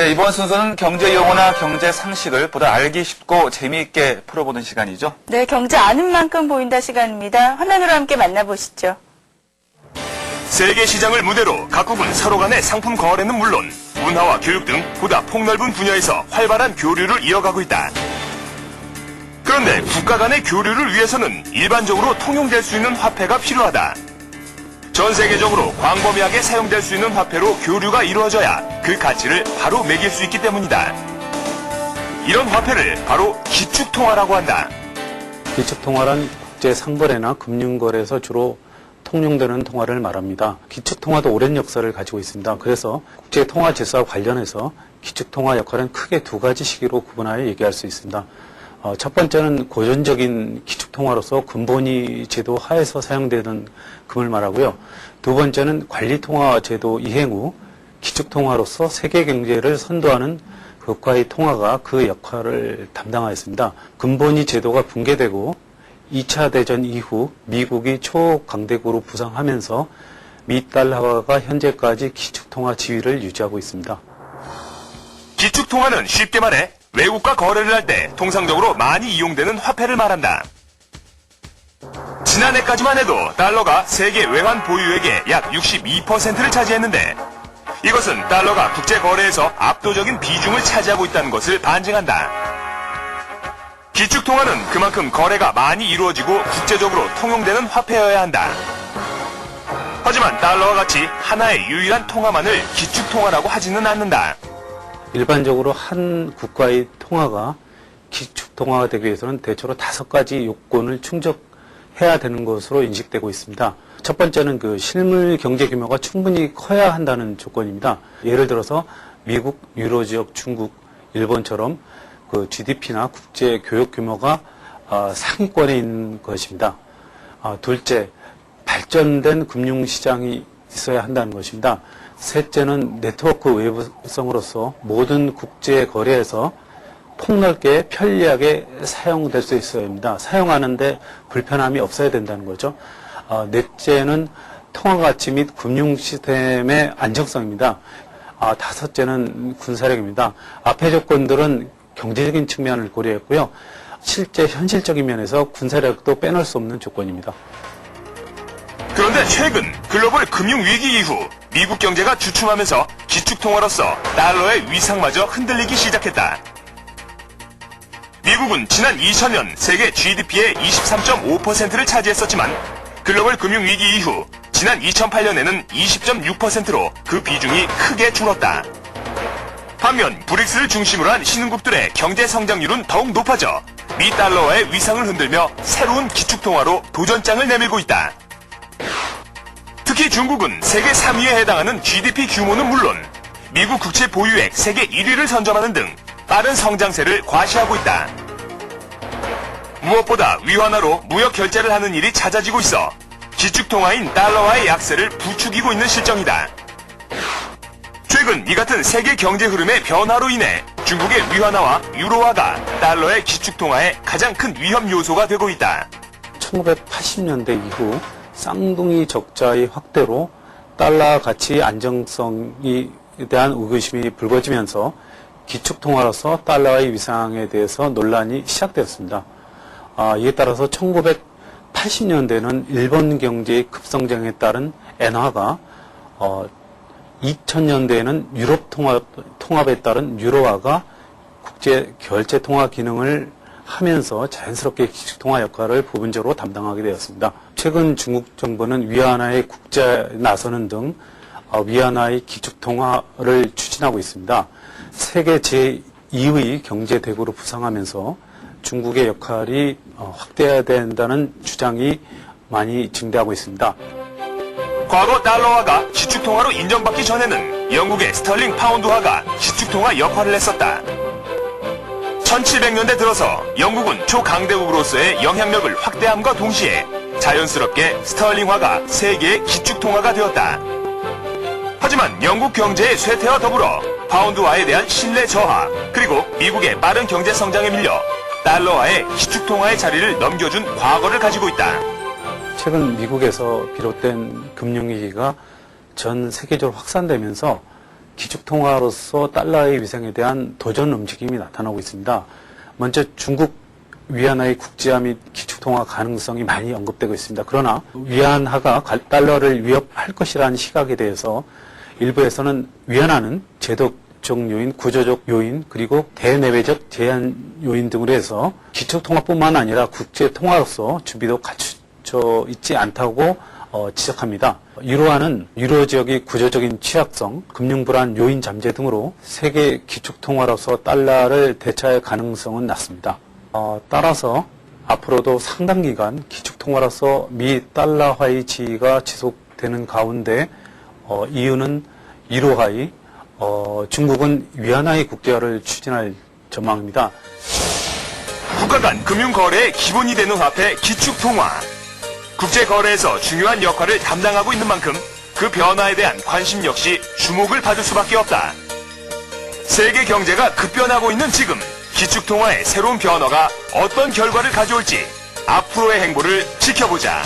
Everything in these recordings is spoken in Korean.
네, 이번 순서는 경제 용어나 경제 상식을 보다 알기 쉽고 재미있게 풀어보는 시간이죠. 네, 경제 아는 만큼 보인다 시간입니다. 화면으로 함께 만나보시죠. 세계 시장을 무대로 각국은 서로 간의 상품 거래는 물론 문화와 교육 등 보다 폭넓은 분야에서 활발한 교류를 이어가고 있다. 그런데 국가 간의 교류를 위해서는 일반적으로 통용될 수 있는 화폐가 필요하다. 전 세계적으로 광범위하게 사용될 수 있는 화폐로 교류가 이루어져야 그 가치를 바로 매길 수 있기 때문이다. 이런 화폐를 바로 기축통화라고 한다. 기축통화란 국제 상거래나 금융거래에서 주로 통용되는 통화를 말합니다. 기축통화도 오랜 역사를 가지고 있습니다. 그래서 국제통화 질서와 관련해서 기축통화 역할은 크게 두 가지 시기로 구분하여 얘기할 수 있습니다. 어, 첫 번째는 고전적인 기축통화로서 근본위 제도 하에서 사용되는 금을 말하고요. 두 번째는 관리통화 제도 이행 후 기축통화로서 세계 경제를 선도하는 국가의 통화가 그 역할을 담당하였습니다. 근본위 제도가 붕괴되고 2차 대전 이후 미국이 초강대국으로 부상하면서 미 달러화가 현재까지 기축통화 지위를 유지하고 있습니다. 기축통화는 쉽게 말해 외국과 거래를 할 때 통상적으로 많이 이용되는 화폐를 말한다. 지난해까지만 해도 달러가 세계 외환 보유액의 약 62%를 차지했는데 이것은 달러가 국제 거래에서 압도적인 비중을 차지하고 있다는 것을 반증한다. 기축통화는 그만큼 거래가 많이 이루어지고 국제적으로 통용되는 화폐여야 한다. 하지만 달러와 같이 하나의 유일한 통화만을 기축통화라고 하지는 않는다. 일반적으로 한 국가의 통화가 기축 통화가 되기 위해서는 대체로 다섯 가지 요건을 충족해야 되는 것으로 인식되고 있습니다. 첫 번째는 그 실물 경제 규모가 충분히 커야 한다는 조건입니다. 예를 들어서 미국, 유로 지역, 중국, 일본처럼 그 GDP나 국제 교역 규모가 어, 상위권에 있는 것입니다. 아, 둘째, 발전된 금융시장이 있어야 한다는 것입니다. 셋째는 네트워크 외부성으로서 모든 국제 거래에서 폭넓게 편리하게 사용될 수 있어야 합니다. 사용하는데 불편함이 없어야 된다는 거죠. 아, 넷째는 통화 가치 및 금융 시스템의 안정성입니다. 아, 다섯째는 군사력입니다. 앞의 조건들은 경제적인 측면을 고려했고요. 실제 현실적인 면에서 군사력도 빼놓을 수 없는 조건입니다. 그런데 최근 글로벌 금융 위기 이후 미국 경제가 주춤하면서 기축통화로서 달러의 위상마저 흔들리기 시작했다. 미국은 지난 2000년 세계 GDP의 23.5%를 차지했었지만 글로벌 금융 위기 이후 지난 2008년에는 20.6%로 그 비중이 크게 줄었다. 반면 브릭스를 중심으로 한 신흥국들의 경제 성장률은 더욱 높아져 미 달러와의 위상을 흔들며 새로운 기축통화로 도전장을 내밀고 있다. 특히 중국은 세계 3위에 해당하는 GDP 규모는 물론 미국 국채 보유액 세계 1위를 선점하는 등 빠른 성장세를 과시하고 있다. 무엇보다 위안화로 무역 결제를 하는 일이 잦아지고 있어 기축통화인 달러와의 약세를 부추기고 있는 실정이다. 최근 이 같은 세계 경제 흐름의 변화로 인해 중국의 위안화와 유로화가 달러의 기축통화의 가장 큰 위험 요소가 되고 있다. 1980년대 이후 쌍둥이 적자의 확대로 달러 가치 안정성에 대한 의구심이 불거지면서 기축통화로서 달러의 위상에 대해서 논란이 시작되었습니다. 아, 이에 따라서 1980년대는 일본 경제의 급성장에 따른 엔화가 어, 2000년대에는 유럽 통합, 통합에 따른 유로화가 국제 결제 통화 기능을 하면서 자연스럽게 기축통화 역할을 부분적으로 담당하게 되었습니다. 최근 중국 정부는 위안화의 국제 나서는 등 어, 위안화의 기축통화를 추진하고 있습니다. 세계 제2의 경제 대국으로 부상하면서 중국의 역할이 어, 확대해야 된다는 주장이 많이 증대하고 있습니다. 과거 달러화가 기축통화로 인정받기 전에는 영국의 스털링 파운드화가 기축통화 역할을 했었다. 1700년대 들어서 영국은 초강대국으로서의 영향력을 확대함과 동시에 자연스럽게 스털링화가 세계의 기축통화가 되었다. 하지만 영국 경제의 쇠퇴와 더불어 파운드화에 대한 신뢰 저하, 그리고 미국의 빠른 경제 성장에 밀려 달러화의 기축통화의 자리를 넘겨준 과거를 가지고 있다. 최근 미국에서 비롯된 금융위기가 전 세계적으로 확산되면서 기축통화로서 달러의 위상에 대한 도전 움직임이 나타나고 있습니다. 먼저 중국 위안화의 국제화 및 기축통화 가능성이 많이 언급되고 있습니다. 그러나 위안화가 갈- 달러를 위협할 것이라는 시각에 대해서 일부에서는 위안화는 제도적 요인, 구조적 요인, 그리고 대내외적 제한 요인 등으로 해서 기축통화뿐만 아니라 국제통화로서 준비도 갖춰 있지 않다고 어, 지적합니다. 유로화는 유로 지역의 구조적인 취약성, 금융 불안 요인 잠재 등으로 세계 기축 통화로서 달러를 대체할 가능성은 낮습니다. 어, 따라서 앞으로도 상당 기간 기축 통화로서 미 달러화의 지위가 지속되는 가운데 어, 이유는 유로화의 어, 중국은 위안화의 국제화를 추진할 전망입니다. 국가 간 금융 거래의 기본이 되는 화폐 기축통화. 국제 거래에서 중요한 역할을 담당하고 있는 만큼 그 변화에 대한 관심 역시 주목을 받을 수밖에 없다. 세계 경제가 급변하고 있는 지금 기축통화의 새로운 변화가 어떤 결과를 가져올지 앞으로의 행보를 지켜보자.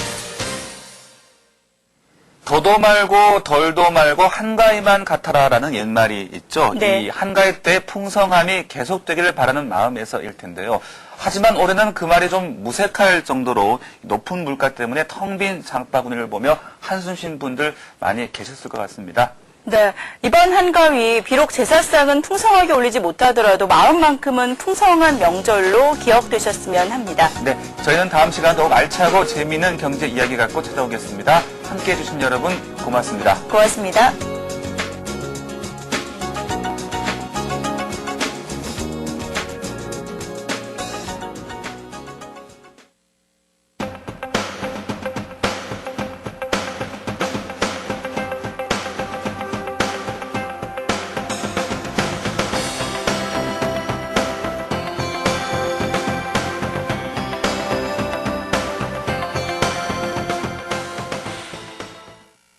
더도 말고 덜도 말고 한가위만 같아라라는 옛말이 있죠. 네. 이 한가위 때 풍성함이 계속되기를 바라는 마음에서일 텐데요. 하지만 올해는 그 말이 좀 무색할 정도로 높은 물가 때문에 텅 빈 장바구니를 보며 한숨 쉰 분들 많이 계셨을 것 같습니다. 네, 이번 한가위 비록 제사상은 풍성하게 올리지 못하더라도 마음만큼은 풍성한 명절로 기억되셨으면 합니다. 네, 저희는 다음 시간 더욱 알차고 재미있는 경제 이야기 갖고 찾아오겠습니다. 함께해 주신 여러분 고맙습니다. 고맙습니다.